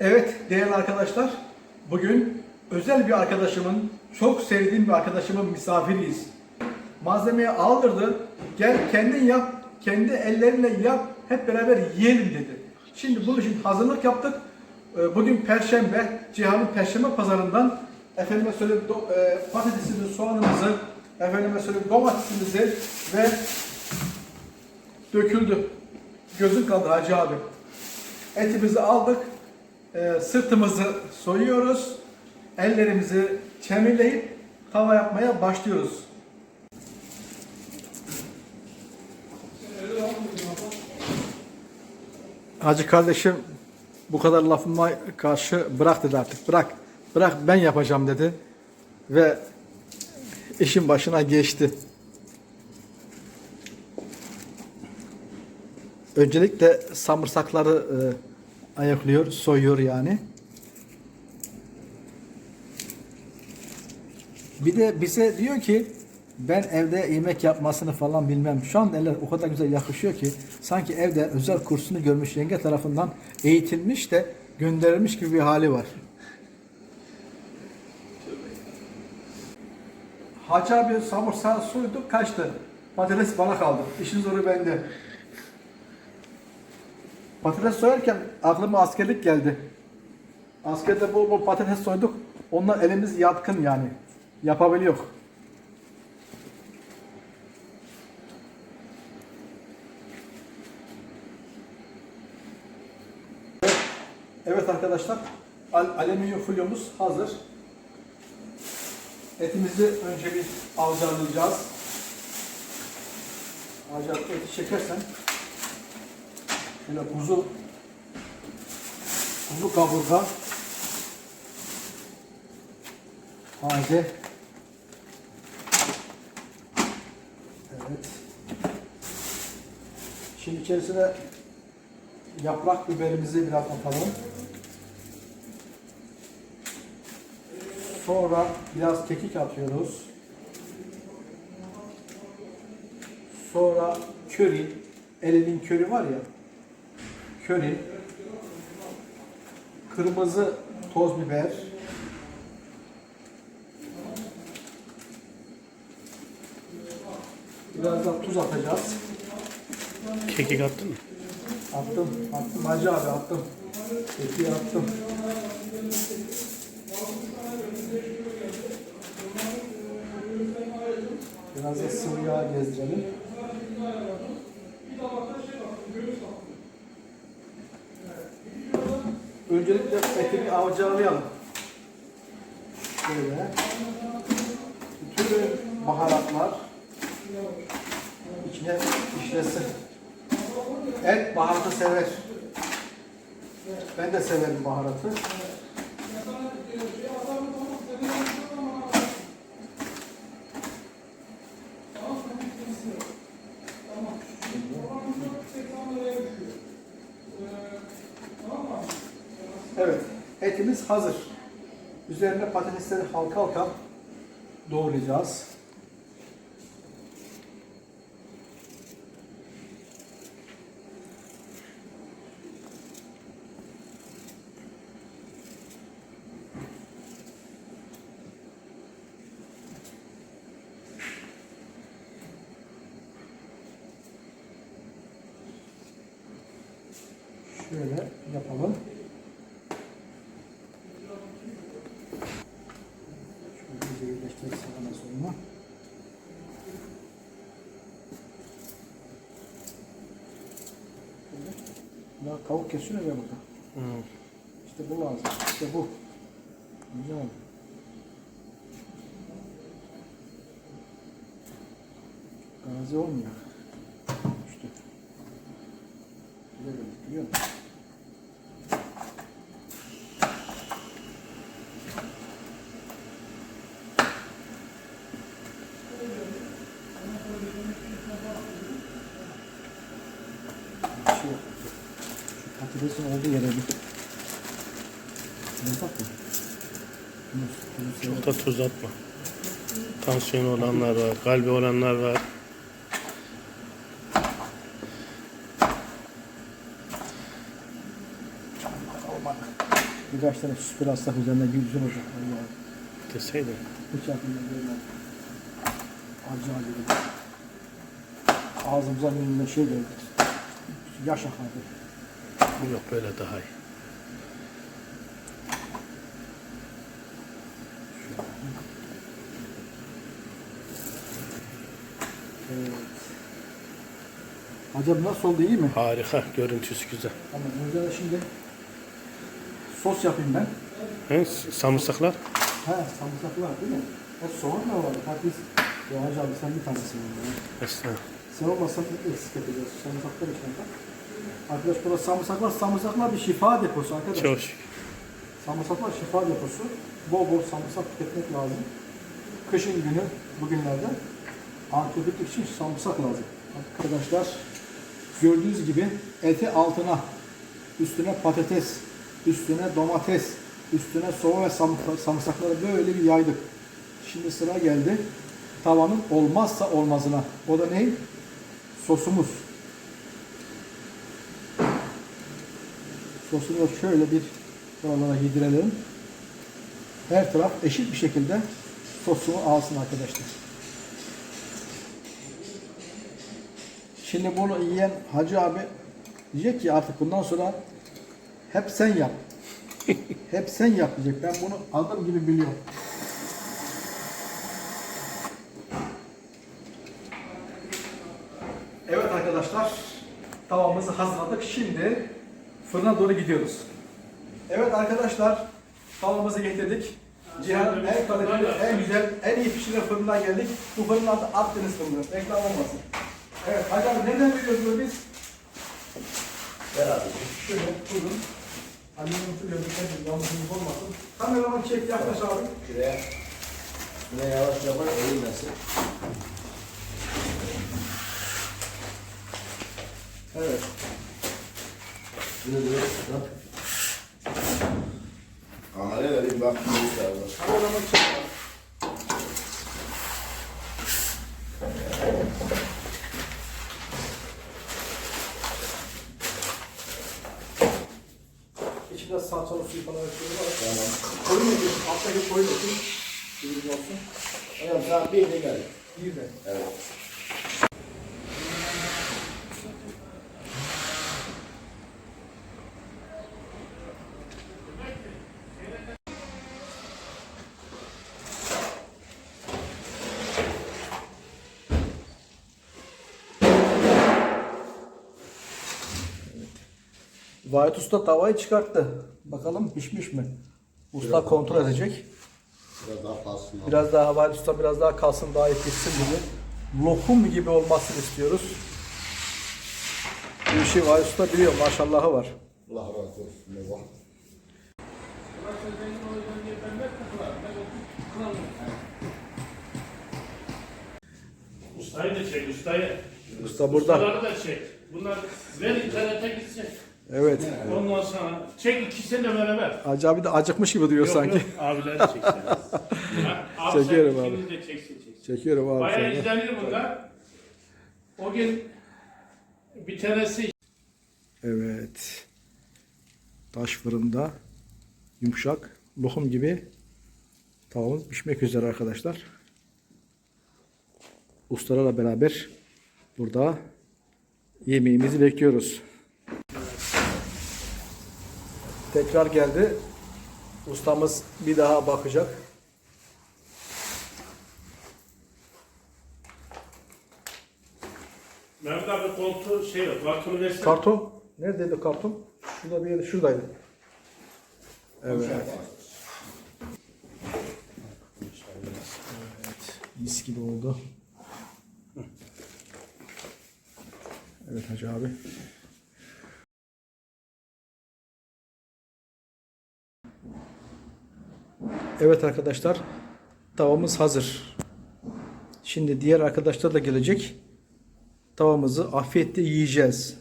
Evet değerli arkadaşlar, bugün özel bir arkadaşımın, çok sevdiğim bir arkadaşımın misafiriyiz. Malzemeyi aldırdı, gel kendin yap, kendi ellerinle yap, hep beraber yiyelim dedi. Şimdi bunun için hazırlık yaptık. Ee, Bugün Perşembe, Cihan'ın Perşembe pazarından efendime söyleyeyim e, patatesimizi, soğanımızı, efendime söyleyeyim domatesimizi ve döküldü. Gözün kaldı Hacı abi. Etimizi aldık, e, sırtımızı soyuyoruz, ellerimizi çemirleyip tava yapmaya başlıyoruz. Hacı kardeşim bu kadar lafıma karşı bırak dedi artık. Bırak, bırak ben yapacağım dedi. Ve işin başına geçti. Öncelikle samırsakları e, ayaklıyor, soyuyor yani. Bir de bize diyor ki ben evde yemek yapmasını falan bilmem. Şu an eller o kadar güzel yakışıyor ki sanki evde özel kursunu görmüş yenge tarafından eğitilmiş de gönderilmiş gibi bir hali var. Hacı abi samırsağı soydu kaçtı. Patates bana kaldı. İşin zoru bende. Patates soyarken aklıma askerlik geldi. Askerde bol bol patates soyduk. Onlar elimiz yatkın yani. Yapabiliyor. Evet arkadaşlar, al- alüminyum folyomuz hazır. Etimizi önce bir avcarlayacağız. Avcar eti çekersen şöyle kuzu. Kuzu kaburga. Taze evet. Şimdi içerisine yaprak biberimizi biraz atalım. Sonra biraz kekik atıyoruz. Sonra köri. Elinin köri var ya köri kırmızı toz biber biraz da tuz atacağız. Kekik attın mı? attım attım. Hacı abi attım. Kekiği attım. Biraz da sıvı yağ gezdirelim Öncelikle eti bir avcalayalım. Şöyle. Bütün baharatlar içine işlesin. Et baharatı sever. Ben de severim baharatı. Evet, etimiz hazır. Üzerine patatesleri halka halka doğrayacağız. Şöyle yapalım. Böyle. Daha tavuk kesiyor ya burada. Hı. İşte bu lazım. İşte bu. Güzel oldu. Gazi olmuyor. İşte. Güzel oldu, Görüyor musun? Bir şey yok. Patatesin olduğu yere bir. Tuz, tuz, Çok da tuz atma. Tansiyon olanlar var, kalbi olanlar var. Birkaç tane bir güzel olacak. Allah. Deseydim. Hiç aklımda böyle. Acı acı. Ağzımıza önüne şey geldi. Yaş akardı. Yok böyle daha iyi. Evet. Acaba nasıl oldu iyi mi? Harika. Görüntüsü güzel. Tamam. Üzerine şimdi sos yapayım ben. He, samırsaklar. He sarımsak var değil mi? O soğan da var. Bak biz Doğaç abi sen bir tanesin. ya. Mesela. Sen olmazsan eksik edeceğiz. Sarımsaklar içine bak. Arkadaş burada sarımsaklar, sarımsaklar bir şifa deposu arkadaşlar. Çok şükür. Sarımsaklar şifa deposu. Bol bol sarımsak tüketmek lazım. Kışın günü bugünlerde antibiyotik için sarımsak lazım. Arkadaşlar gördüğünüz gibi eti altına, üstüne patates, üstüne domates, üstüne soğan ve sarımsakları böyle bir yaydık. Şimdi sıra geldi tavanın olmazsa olmazına. O da ne? Sosumuz. Sosunu şöyle bir oralara yedirelim. Her taraf eşit bir şekilde sosunu alsın arkadaşlar. Şimdi bunu yiyen Hacı abi diyecek ki artık bundan sonra hep sen yap. hep sen yap diyecek. Ben bunu adım gibi biliyorum. Evet arkadaşlar, tavamızı hazırladık. Şimdi fırına doğru gidiyoruz. Evet arkadaşlar, tavamızı getirdik. Cihan en kaliteli, en güzel, en iyi pişiren fırından geldik. Bu fırının adı Akdeniz fırını. Reklam olmasın. Evet, Hacı abi nereden biliyoruz bunu biz? Beraber. Şöyle, buyurun. Annemin şu gözlükleri yanlışımız olmasın. Kameraman çek, yaklaş abi. Şuraya. Şuraya yavaş yavaş eğilmesin. Evet. Şunu böyle tutalım. Kameraya vereyim bak. tarafa. Kameraman çek. İçinde salçalı suyu falan ekliyorlar. Tamam. Koyun ediyorsun, alttaki koyun ediyorsun. Bir olsun. Hocam saat 1'de geldi. Bir de. Evet. Vahit Usta tavayı çıkarttı. Bakalım pişmiş mi? Usta kontrol edecek. Biraz daha kalsın. Biraz daha Vahit Usta biraz daha kalsın daha iyi pişsin gibi. Lokum gibi olmasını istiyoruz. Bu işi Vahit Usta biliyor maşallahı var. Allah razı olsun. Baba. Ustayı da çek ustayı. Usta burada. Ustaları da çek. Bunlar ver internete gitsin. Evet. Ondan sonra çek ikisini de beraber. Hacı abi de acıkmış gibi duruyor Yok, sanki. Yok, abileri çeksin. Ha, abi Çekiyorum sen abi. ikiniz de çeksin çeksin. Çekiyorum abi. Bayağı seni. izlenir bunlar. O gün bir tanesi Evet. Taş fırında yumuşak lokum gibi tavamız pişmek üzere arkadaşlar. Ustalarla beraber burada yemeğimizi bekliyoruz. Tekrar geldi. Ustamız bir daha bakacak. Mehmet abi koltuğu şey yok, kartonu versene. Karton. Neredeydi karton? Şurada bir yerde. Şuradaydı. Evet. Evet. Mis gibi oldu. Evet Hacı abi. Evet arkadaşlar. Tavamız hazır. Şimdi diğer arkadaşlar da gelecek. Tavamızı afiyetle yiyeceğiz.